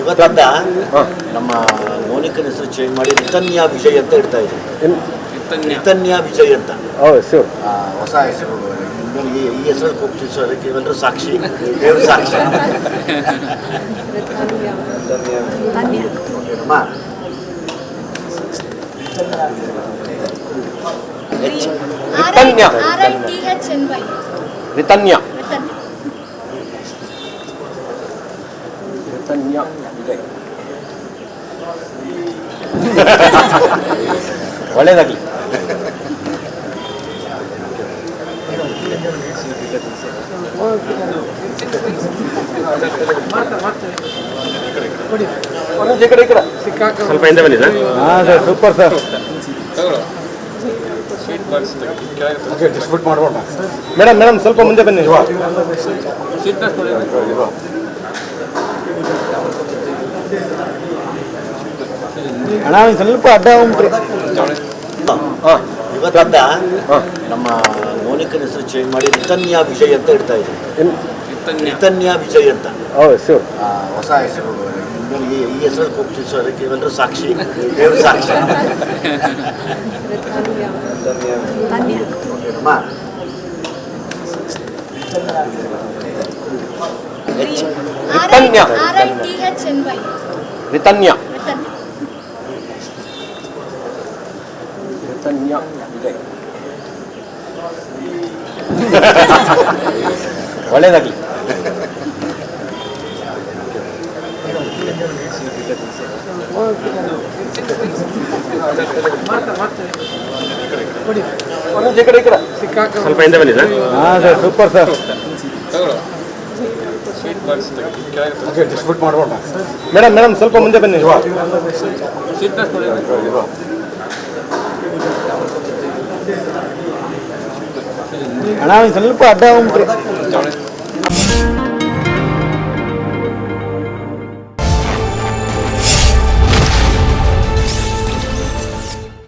ಇವತ್ತಿಂದ ನಮ್ಮ ಮೋನಿಕನ ಹೆಸರು ಚೇಂಜ್ ಮಾಡಿ ರಿತನ್ಯಾ ವಿಜಯ್ ಅಂತ ಇಡ್ತಾ ಇದ್ದೀವಿ ರಿತನ್ಯ ವಿಜಯ್ ಅಂತ. ಹೊಸ ಹೆಸರು. ಈ ಹೆಸರು ಕೂಗ್ತಿಸೋ ಅದಕ್ಕೆ ಇವೆಲ್ಲರೂ ಸಾಕ್ಷಿ. ದೇವ್ರ ಸಾಕ್ಷಿ. ರಿತನ್ಯ. ರಿತನ್ಯ ರಿತನ್ಯ ವಿಜಯ್ ಒಳ್ಳೇದಾಗಲಿ. ಸ್ವಲ್ಪ ಹಿಂದೆ ಬನ್ನಿ ಸರ್ ಹಾಂ ಸರ್ ಸೂಪರ್ ಸರ್ ಡಿಸ್ಟ್ರಿಬ್ಯೂಟ್ ಮಾಡ್ಬೋಣ ಮೇಡಮ್ ಮೇಡಮ್ ಸ್ವಲ್ಪ ಮುಂದೆ ಬನ್ನಿ. ಅಣ್ಣ ಸ್ವಲ್ಪ ಅಡ್ಡ ಇವತ್ತಿಂದ ನಮ್ಮ ಮೌನಿಕನ ಹೆಸರು ಚೇಂಜ್ ಮಾಡಿ ನಿತನ್ಯ ವಿಜಯ್ ಅಂತ ಇಡ್ತಾ ಇದ್ದೀವಿ ಏನು ರಿತನ್ಯಾ. ವಿಜಯ್ ಅಂತ. ಹೊಸ ಹೆಸರು. ಈ ಹೆಸರು ಕೂಗ್ತಿಸೋ ಅದಕ್ಕೆ ಇವೆಲ್ಲರೂ ಸಾಕ್ಷಿ. ದೇವ್ರ ಸಾಕ್ಷಿ. ಓಕೆನಮ್ಮ H Ritanya. R I T H N Y Ritanya Ritanya Ritanya Vijay ಒಳ್ಳೇದಾಗಲಿ ಈ ಕಡೆ ಈ ಕಡೆ. ಸ್ವಲ್ಪ ಹಿಂದೆ ಬನ್ನಿ ಸರ್. ಹಾಂ ಸರ್ ಸೂಪರ್ ಸರ್. ಡಿಸ್ಟ್ರಿಬ್ಯೂಟ್ ಮಾಡ್ಬೋಣ ಮೇಡಮ್ ಮೇಡಮ್ ಸ್ವಲ್ಪ ಮುಂದೆ ಬನ್ನಿ. ಅಣ್ಣ ಒಂದು ಸ್ವಲ್ಪ ಅಡ್ಡ ಹೋಗ್ಬಿಟ್ರಿ